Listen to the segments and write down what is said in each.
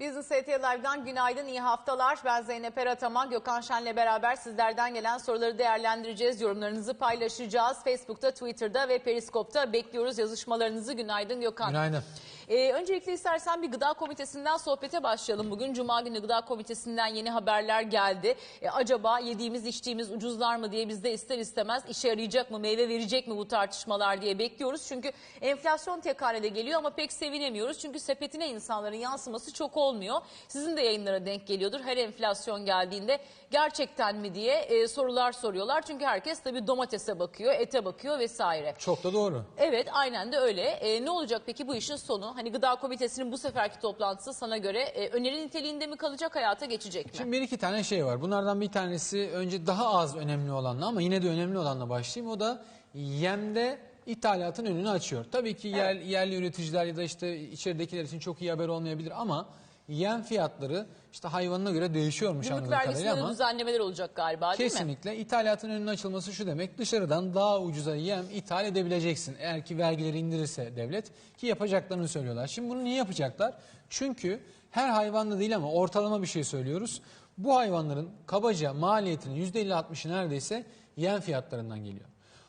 Business ST Live'dan günaydın, iyi haftalar. Ben Zeynep Erataman, Gökhan Şen'le beraber sizlerden gelen soruları değerlendireceğiz. Yorumlarınızı paylaşacağız. Facebook'ta, Twitter'da ve Periskop'ta bekliyoruz yazışmalarınızı. Günaydın Gökhan. Günaydın. Ee, öncelikle istersen bir gıda komitesinden sohbete başlayalım. Bugün Cuma günü gıda komitesinden yeni haberler geldi. Ee, acaba yediğimiz içtiğimiz ucuzlar mı diye bizde ister istemez işe yarayacak mı, meyve verecek mi bu tartışmalar diye bekliyoruz. Çünkü enflasyon tek hanede geliyor ama pek sevinemiyoruz. Çünkü sepetine insanların yansıması çok olmuyor. Sizin de yayınlara denk geliyordur. Her enflasyon geldiğinde gerçekten mi diye e, sorular soruyorlar. Çünkü herkes tabii domatese bakıyor, ete bakıyor vesaire. Çok da doğru. Evet aynen de öyle. E, ne olacak peki bu işin sonu? Hani gıda komitesinin bu seferki toplantısı sana göre e, öneri niteliğinde mi kalacak hayata geçecek mi? Şimdi bir iki tane şey var. Bunlardan bir tanesi önce daha az önemli olanla ama yine de önemli olanla başlayayım. O da yemde ithalatın önünü açıyor. Tabii ki yer, yerli üreticiler ya da işte içeridekiler için çok iyi haber olmayabilir ama yem fiyatları işte hayvanına göre değişiyormuş Gümrük anladığım kadarıyla vergisinde de ama düzenlemeler olacak galiba değil mi? kesinlikle ithalatın önünün açılması şu demek dışarıdan daha ucuza yem ithal edebileceksin. Eğer ki vergileri indirirse devlet ki yapacaklarını söylüyorlar. Şimdi bunu niye yapacaklar? Çünkü her hayvanda değil ama ortalama bir şey söylüyoruz. Bu hayvanların kabaca maliyetinin %50-60'ı neredeyse yem fiyatlarından geliyor.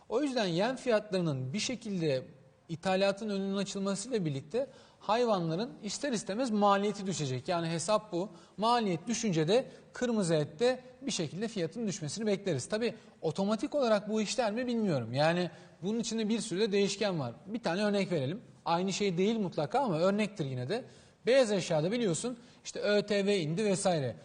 O yüzden yem fiyatlarının bir şekilde ithalatın önünün açılmasıyla birlikte hayvanların ister istemez maliyeti düşecek. Yani hesap bu. Maliyet düşünce de kırmızı ette bir şekilde fiyatın düşmesini bekleriz. Tabi otomatik olarak bu işler mi bilmiyorum. Yani bunun içinde bir sürü de değişken var. Bir tane örnek verelim. Aynı şey değil mutlaka ama örnektir yine de. Beyaz eşyada biliyorsun işte ÖTV indi vesaire.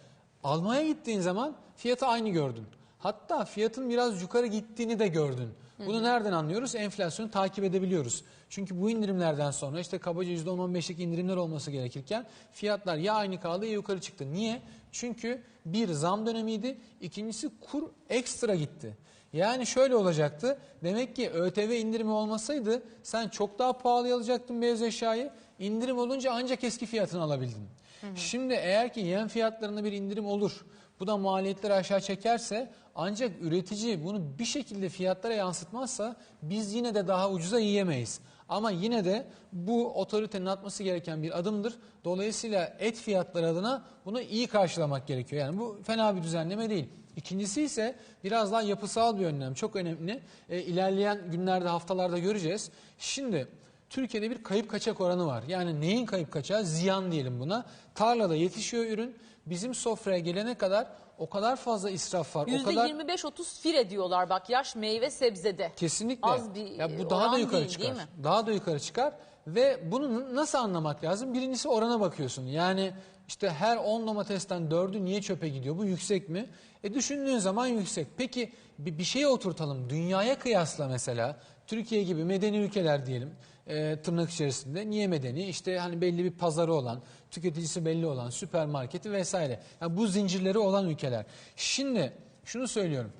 Almaya gittiğin zaman fiyatı aynı gördün. Hatta fiyatın biraz yukarı gittiğini de gördün. Bunu nereden anlıyoruz? Enflasyonu takip edebiliyoruz. Çünkü bu indirimlerden sonra işte kabaca %10-15'lik indirimler olması gerekirken fiyatlar ya aynı kaldı ya yukarı çıktı. Niye? Çünkü bir zam dönemiydi, ikincisi kur ekstra gitti. Yani şöyle olacaktı. Demek ki ÖTV indirimi olmasaydı sen çok daha pahalı alacaktın beyaz eşyayı. İndirim olunca ancak eski fiyatını alabildin. Şimdi eğer ki yem fiyatlarında bir indirim olur, bu da maliyetleri aşağı çekerse ancak üretici bunu bir şekilde fiyatlara yansıtmazsa biz yine de daha ucuza yiyemeyiz. Ama yine de bu otoritenin atması gereken bir adımdır. Dolayısıyla et fiyatları adına bunu iyi karşılamak gerekiyor. Yani bu fena bir düzenleme değil. İkincisi ise biraz daha yapısal bir önlem. Çok önemli. E, ilerleyen günlerde, haftalarda göreceğiz. Şimdi Türkiye'de bir kayıp kaçak oranı var. Yani neyin kayıp kaçağı? Ziyan diyelim buna. Tarlada yetişiyor ürün. Bizim sofraya gelene kadar o kadar fazla israf var. O kadar %25-30 fire diyorlar bak yaş meyve sebzede. Kesinlikle. Az bir ya bu daha oran da yukarı değil, çıkar. değil mi? Daha da yukarı çıkar ve bunu nasıl anlamak lazım? Birincisi orana bakıyorsun. Yani işte her 10 domatesten 4'ü niye çöpe gidiyor? Bu yüksek mi? E düşündüğün zaman yüksek. Peki bir, bir şeye oturtalım. Dünyaya kıyasla mesela Türkiye gibi medeni ülkeler diyelim e, tırnak içerisinde. Niye medeni? İşte hani belli bir pazarı olan, tüketicisi belli olan, süpermarketi vesaire. Yani bu zincirleri olan ülkeler. Şimdi şunu söylüyorum.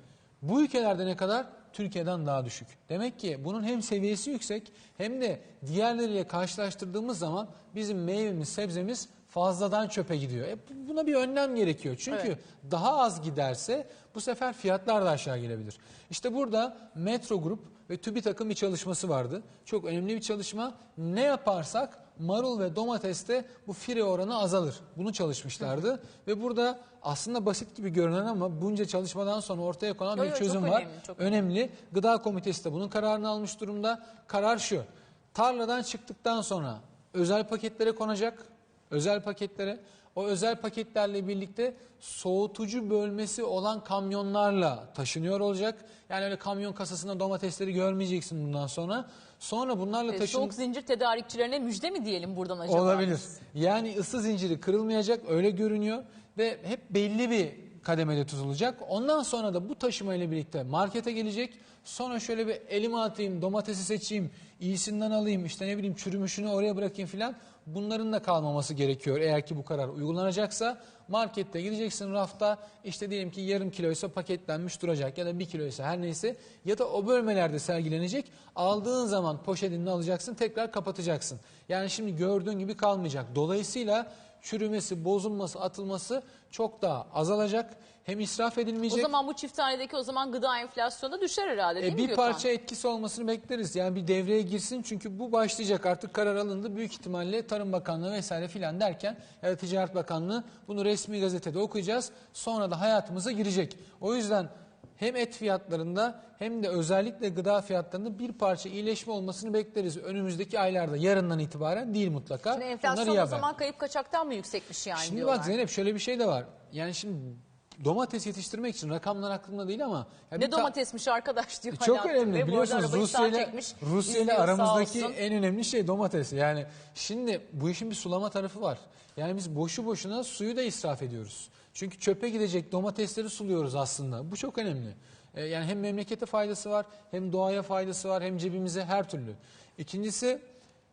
Bu ülkelerde ne kadar? Türkiye'den daha düşük. Demek ki bunun hem seviyesi yüksek hem de diğerleriyle karşılaştırdığımız zaman bizim meyvemiz, sebzemiz fazladan çöpe gidiyor. E buna bir önlem gerekiyor. Çünkü Evet. daha az giderse bu sefer fiyatlar da aşağı gelebilir. İşte burada Metro Grup ve TÜBİTAK'ın bir çalışması vardı. Çok önemli bir çalışma. Ne yaparsak marul ve domateste bu fire oranı azalır. Bunu çalışmışlardı. Ve burada aslında basit gibi görünen ama bunca çalışmadan sonra ortaya konan Yo, bir yo, çözüm var. önemli, çok önemli. Gıda Komitesi de bunun kararını almış durumda. Karar şu. Tarladan çıktıktan sonra özel paketlere konacak. Özel paketlere. O özel paketlerle birlikte soğutucu bölmesi olan kamyonlarla taşınıyor olacak. Yani öyle kamyon kasasında domatesleri görmeyeceksin bundan sonra. Sonra bunlarla E, taşın... Soğuk zincir tedarikçilerine müjde mi diyelim buradan acaba? Olabilir. Yani ısı zinciri kırılmayacak öyle görünüyor ve hep belli bir kademede tutulacak. Ondan sonra da bu taşıma ile birlikte markete gelecek. Sonra şöyle bir elime atayım, domatesi seçeyim, iyisinden alayım, işte ne bileyim çürümüşünü oraya bırakayım filan. Bunların da kalmaması gerekiyor eğer ki bu karar uygulanacaksa. Markette gideceksin rafta işte diyelim ki yarım kiloysa paketlenmiş duracak ya da bir kiloysa her neyse ya da o bölmelerde sergilenecek. Aldığın zaman poşetini alacaksın tekrar kapatacaksın. Yani şimdi gördüğün gibi kalmayacak. Dolayısıyla çürümesi, bozulması, atılması çok daha azalacak. Hem israf O edilmeyecek. zaman bu çift tanedeki o zaman gıda enflasyonu da düşer herhalde değil E, mi bir Gökhan? parça etkisi olmasını bekleriz. Yani bir devreye girsin çünkü bu başlayacak artık karar alındı. Büyük ihtimalle Tarım Bakanlığı vesaire filan derken ya da Ticaret Bakanlığı bunu resmi gazetede okuyacağız. Sonra da hayatımıza girecek. O yüzden hem et fiyatlarında hem de özellikle gıda fiyatlarında bir parça iyileşme olmasını bekleriz. Önümüzdeki aylarda yarından itibaren değil mutlaka. Şimdi enflasyon iyi o haber. zaman kayıp kaçaktan mı yüksekmiş yani Şimdi diyorlar. bak Zeynep şöyle bir şey de var. Yani şimdi domates yetiştirmek için rakamlar aklımda değil ama ya bir Ne domatesmiş arkadaş diyor. çok Alaaddin önemli arada biliyorsunuz Rusya ile Rusya ile aramızdaki en önemli şey domates. Yani şimdi bu işin bir sulama tarafı var. Yani biz boşu boşuna suyu da israf ediyoruz. Çünkü çöpe gidecek domatesleri suluyoruz aslında. Bu çok önemli. Ee, yani hem memlekete faydası var, hem doğaya faydası var, hem cebimize her türlü. İkincisi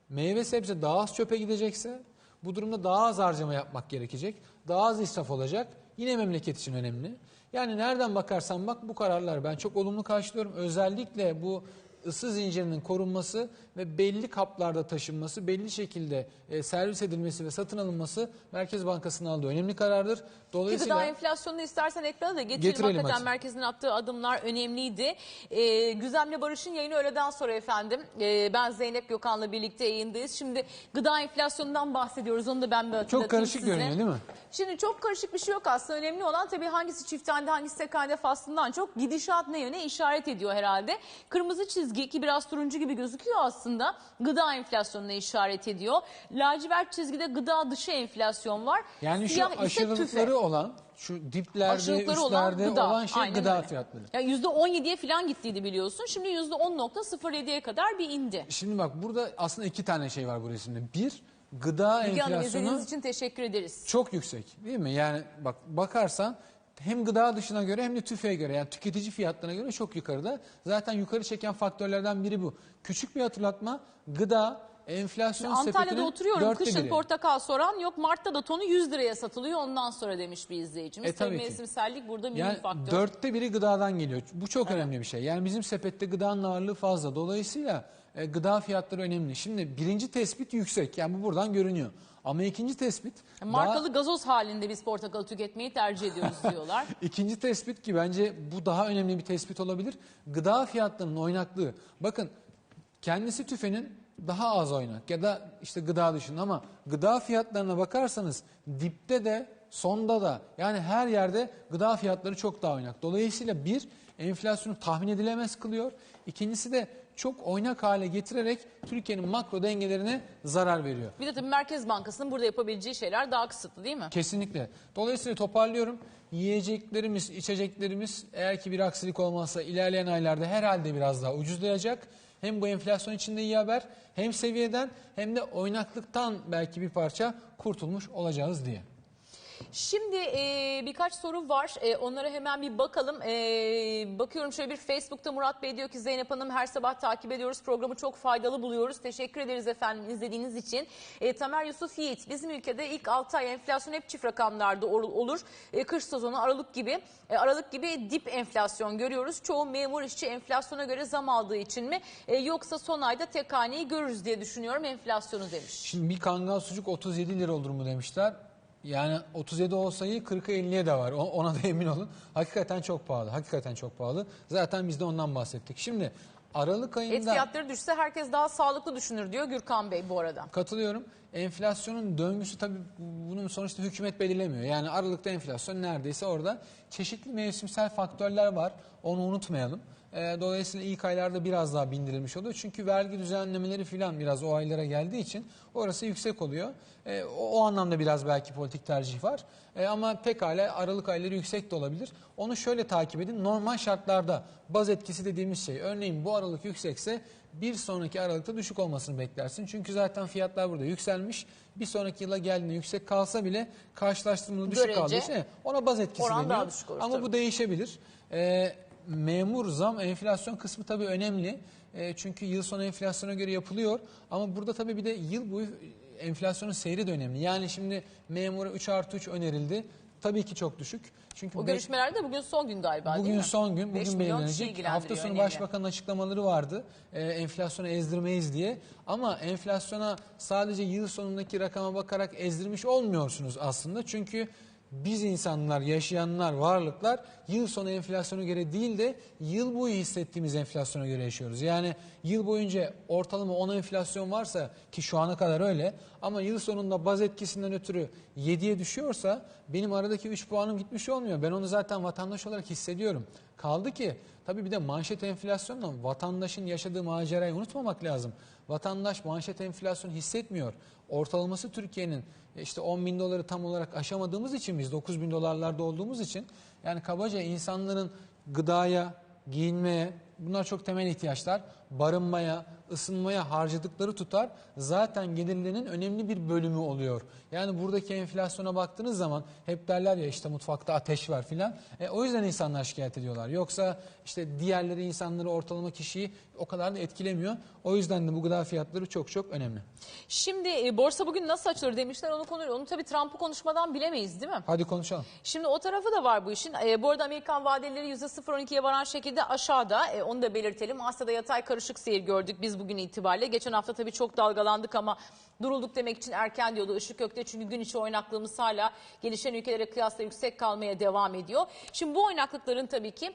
meyve sebze daha az çöpe gidecekse bu durumda daha az harcama yapmak gerekecek. Daha az israf olacak. Yine memleket için önemli. Yani nereden bakarsan bak bu kararlar ben çok olumlu karşılıyorum. Özellikle bu ısı zincirinin korunması ve belli kaplarda taşınması, belli şekilde e, servis edilmesi ve satın alınması Merkez Bankası'nın aldığı önemli karardır. Ki Dolayısıyla gıda enflasyonunu istersen ekrana da getirelim. Getirelim Hakikaten hadi. merkezin attığı adımlar önemliydi. Ee, Güzem'le Barış'ın yayını öğleden sonra efendim. Ee, ben Zeynep Gökhan'la birlikte yayındayız. Şimdi gıda enflasyonundan bahsediyoruz. Onu da ben bir hatırlatayım çok karışık size. görünüyor değil mi? Şimdi çok karışık bir şey yok aslında. Önemli olan tabii hangisi çifthanede hangisi sekande faslından çok gidişat ne yöne işaret ediyor herhalde. Kırmızı çizgi ki biraz turuncu gibi gözüküyor aslında gıda enflasyonuna işaret ediyor. Lacivert çizgide gıda dışı enflasyon var. Yani Siyah şu aşırılıkları tüfe. olan, şu diplerde, Aşırılıkları olan üstlerde gıda. olan şey Aynen gıda öyle. fiyatları. Yani %17'ye falan gittiydi biliyorsun. Şimdi %10.07'ye kadar bir indi. Şimdi bak burada aslında iki tane şey var bu resimde. Bir, gıda Hanım enflasyonu izlediğiniz için teşekkür ederiz. çok yüksek değil mi? Yani bak bakarsan hem gıda dışına göre hem de tüfeğe göre yani tüketici fiyatlarına göre çok yukarıda. Zaten yukarı çeken faktörlerden biri bu. Küçük bir hatırlatma gıda enflasyon Antalya'da sepetinin oturuyorum. Kışın biri. portakal soran yok. Mart'ta da tonu 100 liraya satılıyor. Ondan sonra demiş bir izleyicimiz. E, tabii mevsimsellik burada mühim Yani faktör. dörtte biri gıdadan geliyor. Bu çok önemli bir şey. Yani bizim sepette gıdanın ağırlığı fazla. Dolayısıyla e, gıda fiyatları önemli. Şimdi birinci tespit yüksek. Yani bu buradan görünüyor. Ama ikinci tespit daha- Markalı gazoz halinde biz portakal tüketmeyi tercih ediyoruz diyorlar. İkinci tespit ki bence bu daha önemli bir tespit olabilir. Gıda fiyatlarının oynaklığı. Bakın kendisi tüfenin daha az oynak ya da işte gıda dışında ama gıda fiyatlarına bakarsanız dipte de sonda da yani her yerde gıda fiyatları çok daha oynak. Dolayısıyla bir enflasyonu tahmin edilemez kılıyor. İkincisi de çok oynak hale getirerek Türkiye'nin makro dengelerine zarar veriyor. Bir de tabii Merkez Bankası'nın burada yapabileceği şeyler daha kısıtlı değil mi? Kesinlikle. Dolayısıyla toparlıyorum. Yiyeceklerimiz, içeceklerimiz eğer ki bir aksilik olmazsa ilerleyen aylarda herhalde biraz daha ucuzlayacak. Hem bu enflasyon içinde iyi haber hem seviyeden hem de oynaklıktan belki bir parça kurtulmuş olacağız diye. Şimdi e, birkaç soru var. E, onlara hemen bir bakalım. E, bakıyorum şöyle bir Facebook'ta Murat Bey diyor ki Zeynep Hanım her sabah takip ediyoruz. Programı çok faydalı buluyoruz. Teşekkür ederiz efendim izlediğiniz için. E, Tamer Yusuf Yiğit bizim ülkede ilk 6 ay enflasyon hep çift rakamlarda ol- olur. E, kış sezonu Aralık gibi. E, Aralık gibi dip enflasyon görüyoruz. Çoğu memur işçi enflasyona göre zam aldığı için mi? E, yoksa son ayda tek haneyi görürüz diye düşünüyorum enflasyonu demiş. Şimdi bir kangal sucuk 37 lira olur mu demişler. Yani 37 olsayı 40'a 50'ye de var. Ona da emin olun. Hakikaten çok pahalı. Hakikaten çok pahalı. Zaten biz de ondan bahsettik. Şimdi Aralık ayında... Et fiyatları düşse herkes daha sağlıklı düşünür diyor Gürkan Bey bu arada. Katılıyorum. Enflasyonun döngüsü tabii bunun sonuçta hükümet belirlemiyor. Yani Aralık'ta enflasyon neredeyse orada çeşitli mevsimsel faktörler var. Onu unutmayalım. Ee, dolayısıyla ilk aylarda biraz daha bindirilmiş oluyor. Çünkü vergi düzenlemeleri filan biraz o aylara geldiği için orası yüksek oluyor. Ee, o, o anlamda biraz belki politik tercih var. Ee, ama pekala Aralık ayları yüksek de olabilir. Onu şöyle takip edin. Normal şartlarda baz etkisi dediğimiz şey. Örneğin bu Aralık yüksekse bir sonraki Aralık'ta düşük olmasını beklersin. Çünkü zaten fiyatlar burada yükselmiş. Bir sonraki yıla geldiğinde yüksek kalsa bile karşılaştırmalı düşük Görece ona baz etkisi deniyor. Ama tabii. bu değişebilir. Ee, memur zam enflasyon kısmı tabii önemli. Ee, çünkü yıl sonu enflasyona göre yapılıyor. Ama burada tabii bir de yıl boyu enflasyonun seyri de önemli. Yani şimdi memura 3 artı 3 önerildi. tabii ki çok düşük. Çünkü O beş- görüşmelerde bugün son gün galiba Bugün son gün, bugün belirlenecek. Hafta sonu önemli. Başbakanın açıklamaları vardı. Ee, enflasyonu ezdirmeyiz diye. Ama enflasyona sadece yıl sonundaki rakama bakarak ezdirmiş olmuyorsunuz aslında. Çünkü biz insanlar, yaşayanlar, varlıklar yıl sonu enflasyona göre değil de yıl boyu hissettiğimiz enflasyona göre yaşıyoruz. Yani yıl boyunca ortalama 10 enflasyon varsa ki şu ana kadar öyle ama yıl sonunda baz etkisinden ötürü 7'ye düşüyorsa benim aradaki 3 puanım gitmiş olmuyor. Ben onu zaten vatandaş olarak hissediyorum. Kaldı ki tabii bir de manşet enflasyonla vatandaşın yaşadığı macerayı unutmamak lazım. Vatandaş manşet enflasyon hissetmiyor. Ortalaması Türkiye'nin işte 10 bin doları tam olarak aşamadığımız için biz 9 bin dolarlarda olduğumuz için yani kabaca insanların gıdaya, giyinmeye bunlar çok temel ihtiyaçlar. Barınmaya, ısınmaya harcadıkları tutar zaten gelirlerinin önemli bir bölümü oluyor. Yani buradaki enflasyona baktığınız zaman hep derler ya işte mutfakta ateş var filan. E, o yüzden insanlar şikayet ediyorlar. Yoksa işte diğerleri insanları ortalama kişiyi o kadar da etkilemiyor. O yüzden de bu gıda fiyatları çok çok önemli. Şimdi e, borsa bugün nasıl açılır demişler onu konu onu tabii Trump'ı konuşmadan bilemeyiz değil mi? Hadi konuşalım. Şimdi o tarafı da var bu işin. E, bu arada Amerikan vadeleri %0.12'ye varan şekilde aşağıda. E, onu da belirtelim. Asya'da yatay karışık seyir gördük biz bugün itibariyle. Geçen hafta tabii çok dalgalandık ama durulduk demek için erken diyordu Işık Gök'te. Çünkü gün içi oynaklığımız hala gelişen ülkelere kıyasla yüksek kalmaya devam ediyor. Şimdi bu oynaklıkların tabii ki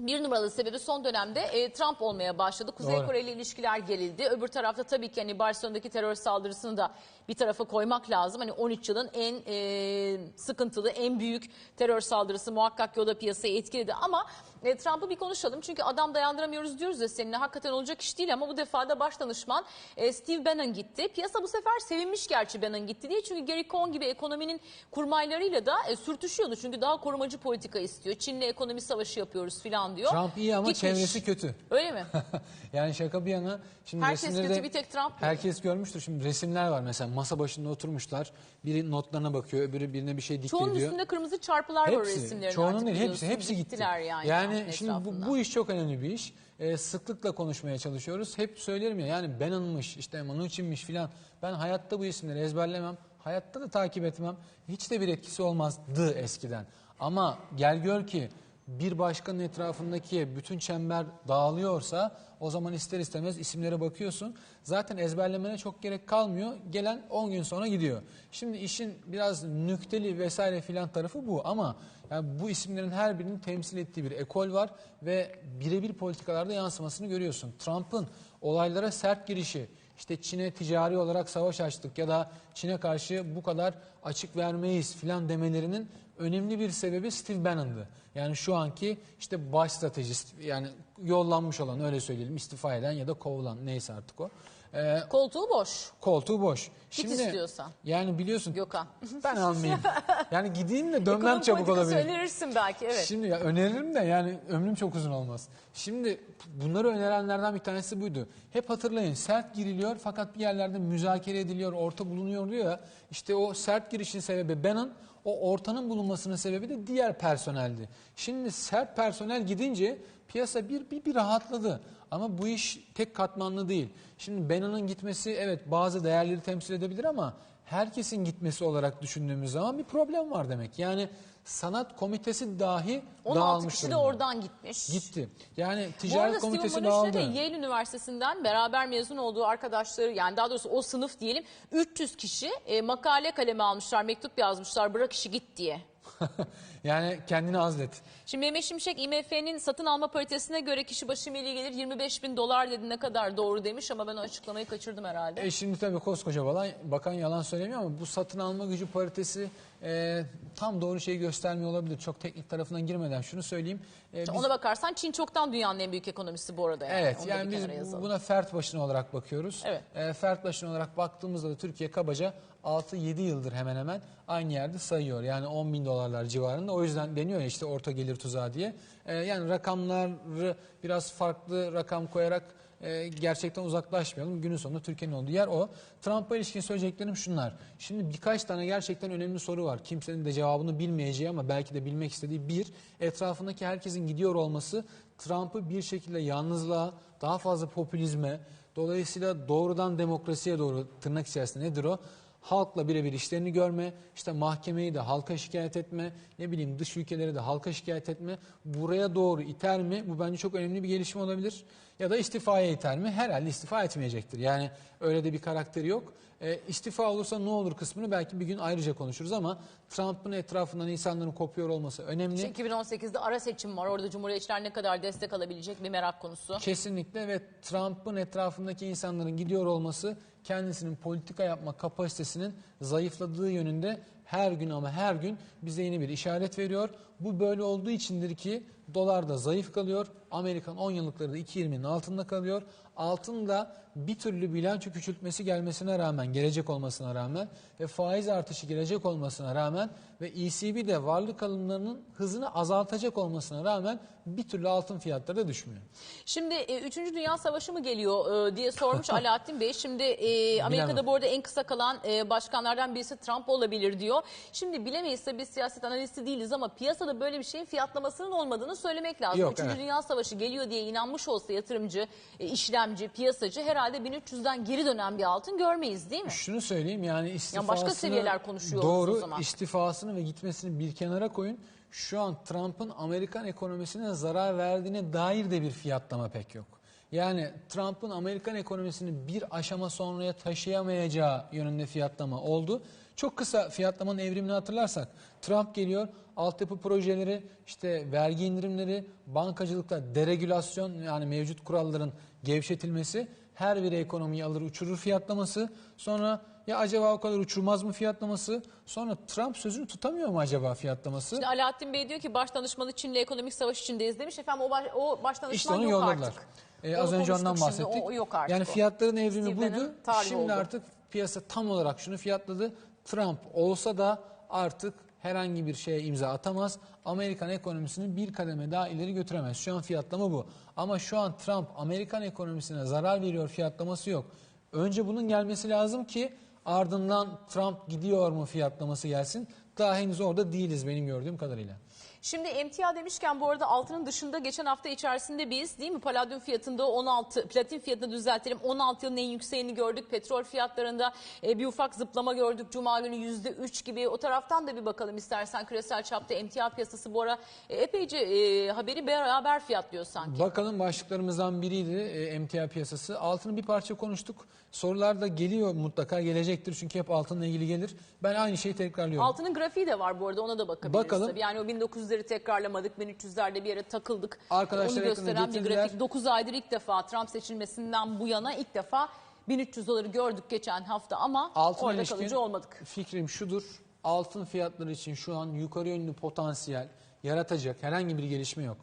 bir numaralı sebebi son dönemde e, Trump olmaya başladı. Kuzey Doğru. Kore ile ilişkiler gerildi. Öbür tarafta tabii ki hani Barcelona'daki terör saldırısını da bir tarafa koymak lazım. Hani 13 yılın en e, sıkıntılı, en büyük terör saldırısı muhakkak da piyasayı etkiledi. Ama e, Trump'ı bir konuşalım. Çünkü adam dayandıramıyoruz diyoruz ya seninle. Hakikaten olacak iş değil ama bu defa da baş danışman e, Steve Bannon gitti. Piyasa bu sefer sevinmiş gerçi Bannon gitti diye. Çünkü Gary Cohn gibi ekonominin kurmaylarıyla da e, sürtüşüyordu. Çünkü daha korumacı politika istiyor. Çin'le ekonomi savaşı yapıyoruz falan diyor. Trump iyi ama Gitmiş. çevresi kötü. Öyle mi? yani şaka bir yana şimdi Herkes kötü, de- bir tek Trump? Herkes görmüştür şimdi resimler var mesela masa başında oturmuşlar. Biri notlarına bakıyor, öbürü birine bir şey dikte Çoğunun ediyor. üstünde kırmızı çarpılar var Hepsi, resimlerin çoğunun değil hepsi hepsi gitti. Gittiler yani. Yani Trump'ın şimdi bu, bu iş çok önemli bir iş. Ee, sıklıkla konuşmaya çalışıyoruz. Hep söylerim ya yani Bannon'mış işte Mnuchin'miş filan. Ben hayatta bu isimleri ezberlemem. Hayatta da takip etmem. Hiç de bir etkisi olmazdı eskiden. Ama gel gör ki bir başkanın etrafındaki bütün çember dağılıyorsa o zaman ister istemez isimlere bakıyorsun. Zaten ezberlemene çok gerek kalmıyor. Gelen 10 gün sonra gidiyor. Şimdi işin biraz nükteli vesaire filan tarafı bu ama yani bu isimlerin her birinin temsil ettiği bir ekol var ve birebir politikalarda yansımasını görüyorsun. Trump'ın olaylara sert girişi, işte Çin'e ticari olarak savaş açtık ya da Çin'e karşı bu kadar açık vermeyiz filan demelerinin önemli bir sebebi Steve Bannon'dı. Yani şu anki işte baş stratejist yani yollanmış olan öyle söyleyelim istifa eden ya da kovulan neyse artık o. Ee, Koltuğu boş. koltuğu boş. İstiyorsan. Yani biliyorsun Gökhan. ben almayayım. Yani gideyim de dönmem Ekonomi çabuk politikası olabilir. önerirsin belki evet. Şimdi ya öneririm de yani ömrüm çok uzun olmaz. Şimdi bunları önerenlerden bir tanesi buydu. Hep hatırlayın sert giriliyor fakat bir yerlerde müzakere ediliyor, orta bulunuyor diyor ya. İşte o sert girişin sebebi Bannon, o ortanın bulunmasının sebebi de diğer personeldi. Şimdi sert personel gidince piyasa bir, bir, bir rahatladı. Ama bu iş tek katmanlı değil. Şimdi Bannon'ın gitmesi evet bazı değerleri temsil edebilir ama herkesin gitmesi olarak düşündüğümüz zaman bir problem var demek. Yani sanat komitesi dahi 16 dağılmış kişi de durumda. oradan gitmiş. Gitti. Yani Bu ticaret arada komitesi dağıldı. de Yale Üniversitesi'nden beraber mezun olduğu arkadaşları yani daha doğrusu o sınıf diyelim 300 kişi e, makale kaleme almışlar, mektup yazmışlar bırak işi git diye. yani kendini azlet. Şimdi Mehmet Şimşek IMF'nin satın alma paritesine göre kişi başı milli gelir 25 bin dolar dedi ne kadar doğru demiş ama ben o açıklamayı kaçırdım herhalde. E şimdi tabii koskoca bakan, bakan yalan söylemiyor ama bu satın alma gücü paritesi e, tam doğru şeyi göstermiyor olabilir. Çok teknik tarafından girmeden şunu söyleyeyim. E, biz- Ona bakarsan Çin çoktan dünyanın en büyük ekonomisi bu arada. Yani. Evet Onu yani biz buna fert başına olarak bakıyoruz. Evet. E, fert başına olarak baktığımızda da Türkiye kabaca 6-7 yıldır hemen hemen aynı yerde sayıyor. Yani 10 bin dolarlar civarında. O yüzden deniyor ya işte orta gelir tuzağı diye. E, yani rakamları biraz farklı rakam koyarak e, gerçekten uzaklaşmayalım. Günün sonunda Türkiye'nin olduğu yer o. Trump'a ilişkin söyleyeceklerim şunlar. Şimdi birkaç tane gerçekten önemli soru var. Kimsenin de cevabını bilmeyeceği ama belki de bilmek istediği bir, etrafındaki herkesin gidiyor olması Trump'ı bir şekilde yalnızlığa, daha fazla popülizme, dolayısıyla doğrudan demokrasiye doğru tırnak içerisinde nedir o? Halkla birebir işlerini görme, işte mahkemeyi de halka şikayet etme, ne bileyim dış ülkeleri de halka şikayet etme, buraya doğru iter mi? Bu bence çok önemli bir gelişme olabilir. Ya da istifaya iter mi? Herhalde istifa etmeyecektir. Yani öyle de bir karakteri yok. E, istifa olursa ne olur kısmını belki bir gün ayrıca konuşuruz ama Trump'ın etrafından insanların kopuyor olması önemli. Çünkü 2018'de ara seçim var. Orada Cumhuriyetçiler ne kadar destek alabilecek bir merak konusu. Kesinlikle ve Trump'ın etrafındaki insanların gidiyor olması kendisinin politika yapma kapasitesinin zayıfladığı yönünde her gün ama her gün bize yeni bir işaret veriyor. Bu böyle olduğu içindir ki dolar da zayıf kalıyor. Amerikan 10 yıllıkları da 2.20'nin altında kalıyor. Altın da bir türlü bilanço küçültmesi gelmesine rağmen, gelecek olmasına rağmen ve faiz artışı gelecek olmasına rağmen ve ECB de varlık alımlarının hızını azaltacak olmasına rağmen bir türlü altın fiyatları da düşmüyor. Şimdi e, 3. Dünya Savaşı mı geliyor e, diye sormuş Alaaddin Bey. Şimdi e, Amerika'da Bilemem. bu arada en kısa kalan e, başkanlardan birisi Trump olabilir diyor. Şimdi bilemeyiz tabii biz siyaset analisti değiliz ama piyasada böyle bir şeyin fiyatlamasının olmadığını söylemek lazım. Yok, 3. evet. Dünya Savaşı geliyor diye inanmış olsa yatırımcı, e, işlemci, piyasacı herhalde 1300'den geri dönen bir altın görmeyiz değil mi? Şunu söyleyeyim yani istifasını... başka seviyeler konuşuyor oluruz Doğru o zaman. istifasını ve gitmesini bir kenara koyun. Şu an Trump'ın Amerikan ekonomisine zarar verdiğine dair de bir fiyatlama pek yok. Yani Trump'ın Amerikan ekonomisini bir aşama sonraya taşıyamayacağı yönünde fiyatlama oldu. Çok kısa fiyatlamanın evrimini hatırlarsak Trump geliyor altyapı projeleri işte vergi indirimleri bankacılıkta deregülasyon yani mevcut kuralların gevşetilmesi her bir ekonomiyi alır uçurur fiyatlaması sonra ya acaba o kadar uçurmaz mı fiyatlaması sonra Trump sözünü tutamıyor mu acaba fiyatlaması? Şimdi Alaaddin Bey diyor ki baş danışmanı Çin'le ekonomik savaş içindeyiz demiş. Efendim o baş, o baş danışman İşte onu yok yolladılar. artık. Ee, az önce ondan konuştuk şimdi, bahsettik. O, yok artık yani fiyatların evrimi Zirvenin buydu. Şimdi oldu. artık piyasa tam olarak şunu fiyatladı. Trump olsa da artık herhangi bir şeye imza atamaz. Amerikan ekonomisini bir kademe daha ileri götüremez. Şu an fiyatlama bu. Ama şu an Trump Amerikan ekonomisine zarar veriyor fiyatlaması yok. Önce bunun gelmesi lazım ki ardından Trump gidiyor mu fiyatlaması gelsin. Daha henüz orada değiliz benim gördüğüm kadarıyla. Şimdi emtia demişken bu arada altının dışında geçen hafta içerisinde biz değil mi paladyum fiyatında 16 platin fiyatını düzeltelim 16 yılın en yükseğini gördük. Petrol fiyatlarında e, bir ufak zıplama gördük. Cuma günü %3 gibi o taraftan da bir bakalım istersen küresel çapta emtia piyasası bu ara e, epeyce e, haberi beraber fiyatlıyor sanki. Bakalım başlıklarımızdan biriydi e, emtia piyasası. Altını bir parça konuştuk. Sorular da geliyor mutlaka gelecektir çünkü hep altınla ilgili gelir. Ben aynı şeyi tekrarlıyorum. Altının grafiği de var bu arada ona da bakabiliriz. Bakalım. Tabii. Yani o 1900'leri tekrarlamadık 1300'lerde bir yere takıldık. Arkadaşlar Onu gösteren bir grafik. 9 aydır ilk defa Trump seçilmesinden bu yana ilk defa 1300 doları gördük geçen hafta ama Altına orada kalıcı olmadık. Fikrim şudur. Altın fiyatları için şu an yukarı yönlü potansiyel yaratacak herhangi bir gelişme yok.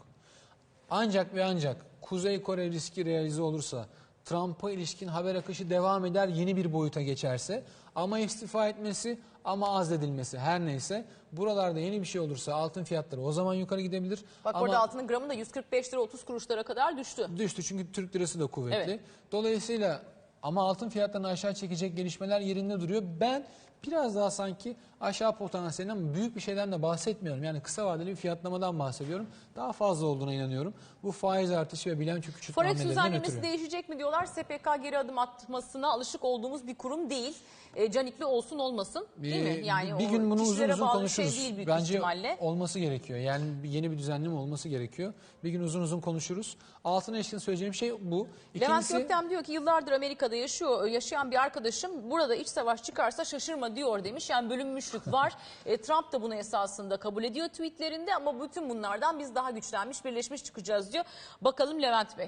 Ancak ve ancak Kuzey Kore riski realize olursa, Trump'a ilişkin haber akışı devam eder, yeni bir boyuta geçerse ama istifa etmesi ama azledilmesi her neyse buralarda yeni bir şey olursa altın fiyatları o zaman yukarı gidebilir. Bak ama orada altının gramı da 145 lira 30 kuruşlara kadar düştü. düştü çünkü Türk lirası da kuvvetli. Evet. Dolayısıyla ama altın fiyatlarını aşağı çekecek gelişmeler yerinde duruyor. Ben biraz daha sanki aşağı potansiyelinden büyük bir şeyden de bahsetmiyorum. Yani kısa vadeli bir fiyatlamadan bahsediyorum. Daha fazla olduğuna inanıyorum. Bu faiz artışı ve bilanço küçültme Forex düzenlemesi ötürü. değişecek mi diyorlar. SPK geri adım atmasına alışık olduğumuz bir kurum değil. E, canikli olsun olmasın değil Ee, mi? Yani bir o gün bunu uzun uzun bir konuşuruz. Şey değil Bence ihtimalle. olması gerekiyor. Yani bir- yeni bir düzenleme olması gerekiyor. Bir gün uzun uzun konuşuruz. Altına ilişkin söyleyeceğim şey bu. Levent İkincisi, Göktem diyor ki yıllardır Amerika'da yaşıyor, yaşayan bir arkadaşım burada iç savaş çıkarsa diyor demiş. Yani bölünmüşlük var. E, Trump da bunu esasında kabul ediyor tweetlerinde ama bütün bunlardan biz daha güçlenmiş, birleşmiş çıkacağız diyor. Bakalım Levent Bey.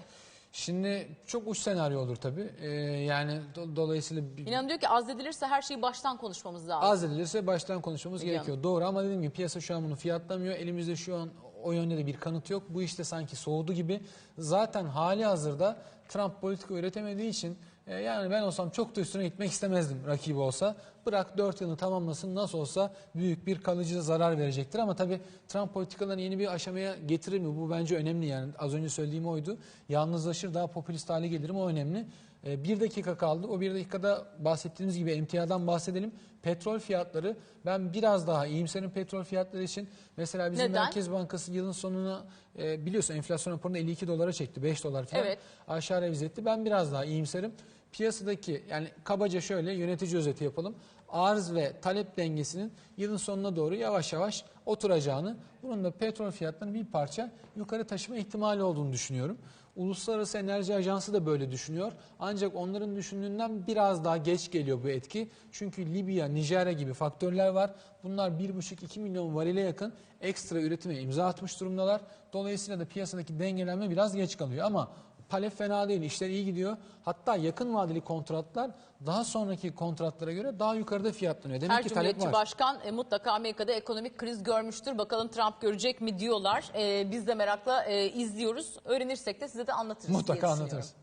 Şimdi çok uç senaryo olur tabii. Ee, yani do- dolayısıyla İnan diyor ki azledilirse her şeyi baştan konuşmamız lazım. az edilirse baştan konuşmamız Biliyorum. gerekiyor. Doğru ama dediğim gibi piyasa şu an bunu fiyatlamıyor. Elimizde şu an o yönde de bir kanıt yok. Bu işte sanki soğudu gibi. Zaten hali hazırda Trump politika üretemediği için e, yani ben olsam çok da üstüne gitmek istemezdim rakibi olsa. Bırak 4 yılını tamamlasın nasıl olsa büyük bir kalıcı zarar verecektir. Ama tabii Trump politikalarını yeni bir aşamaya getirir mi? Bu bence önemli yani. Az önce söylediğim oydu. Yalnızlaşır daha popülist hale gelir mi o önemli. E, Bir dakika kaldı. O bir dakikada bahsettiğimiz gibi emtiadan bahsedelim. Petrol fiyatları ben biraz daha iyimserim petrol fiyatları için. Mesela bizim Neden? Merkez Bankası yılın sonuna e, biliyorsun enflasyon raporunu 52 dolara çekti. 5 dolar falan Evet. aşağı revize etti. Ben biraz daha iyimserim. Piyasadaki yani kabaca şöyle yönetici özeti yapalım. arz ve talep dengesinin yılın sonuna doğru yavaş yavaş oturacağını, bunun da petrol fiyatlarını bir parça yukarı taşıma ihtimali olduğunu düşünüyorum. Uluslararası Enerji Ajansı da böyle düşünüyor. Ancak onların düşündüğünden biraz daha geç geliyor bu etki. Çünkü Libya, Nijerya gibi faktörler var. Bunlar 1,5-2 milyon varile yakın ekstra üretime imza atmış durumdalar. Dolayısıyla da piyasadaki dengelenme biraz geç kalıyor. Ama Talep fena değil, işler iyi gidiyor. Hatta yakın vadeli kontratlar daha sonraki kontratlara göre daha yukarıda fiyatlanıyor. Demek Her ki talep var. başkan e, mutlaka Amerika'da ekonomik kriz görmüştür. Bakalım Trump görecek mi diyorlar. E, biz de merakla e, izliyoruz. Öğrenirsek de size de anlatırız Mutlaka anlatırız.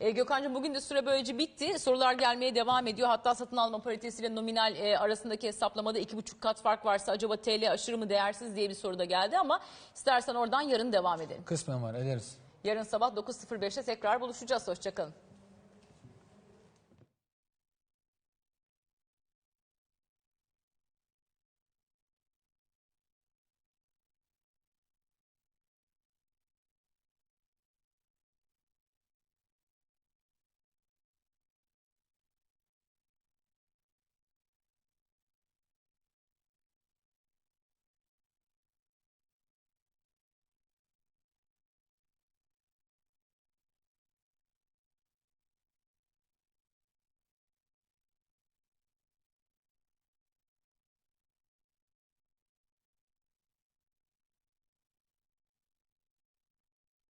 E, Gökhan'cığım bugün de süre böylece bitti. Sorular gelmeye devam ediyor. Hatta satın alma paritesiyle nominal e, arasındaki hesaplamada iki buçuk kat fark varsa acaba TL aşırı mı değersiz diye bir soru da geldi ama istersen oradan yarın devam edelim. Kısmen var, ederiz. Yarın sabah 9.05'te tekrar buluşacağız. Hoşçakalın.